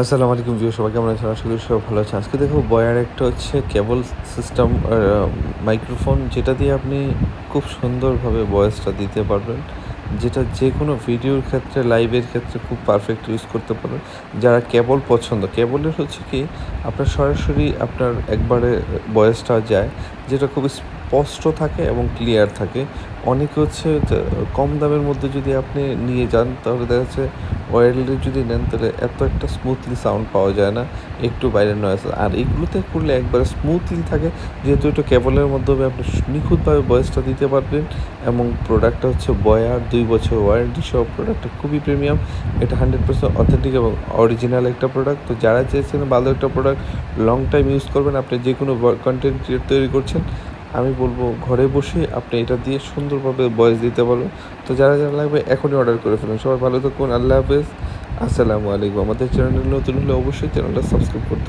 আসসালামু আলাইকুম ভিউ সবাই কেমন আছেন? আশা করি সব ভালো আছে আজকে দেখো বয়ার একটা হচ্ছে কেবল সিস্টেম মাইক্রোফোন, যেটা দিয়ে আপনি খুব সুন্দরভাবে ভয়েসটা দিতে পারবেন। যেটা যে কোনো ভিডিওর ক্ষেত্রে, লাইভের ক্ষেত্রে খুব পারফেক্ট ইউজ করতে পারবেন যারা কেবল পছন্দ, কেবলের হচ্ছে কি, আপনার সরাসরি আপনার একবারে ভয়েসটা যায়, যেটা খুব স্পষ্ট থাকে এবং ক্লিয়ার থাকে। অনেকে হচ্ছে কম দামের মধ্যে যদি আপনি নিয়ে যান, তাহলে দেখা যাচ্ছে ওয়্যারলেস যদি নেন, তাহলে এত একটা স্মুথলি সাউন্ড পাওয়া যায় না। একটু বাইরের নয়েস আর এগুলোতে করলে একবারে স্মুথলি থাকে। যেহেতু একটু কেবলের মাধ্যমে আপনি নিখুঁতভাবে ভয়েসটা দিতে পারবেন এবং প্রোডাক্টটা হচ্ছে বয়ার দুই বছর ওয়ারেন্টি সহ প্রোডাক্টটা খুবই প্রিমিয়াম এটা হান্ড্রেড পার্সেন্ট অথেন্টিক এবং অরিজিনাল একটা প্রোডাক্ট তো যারা চেয়েছেন ভালো একটা প্রোডাক্ট লং টাইম ইউজ করবেন। আপনি যে কোনো কন্টেন্ট ক্রিয়েট তৈরি করছেন, আমি বলব ঘরে বসে আপনি এটা দিয়ে সুন্দরভাবে ভয়েস দিতে পারবেন। তো যারা যারা লাগবে এখনই অর্ডার করে ফেলুন। সবাই ভালো থাকুন। আল্লাহ হাফেজ। আসসালামু আলাইকুম। আমাদের চ্যানেল নতুন হলে অবশ্যই চ্যানেলটা সাবস্ক্রাইব করতে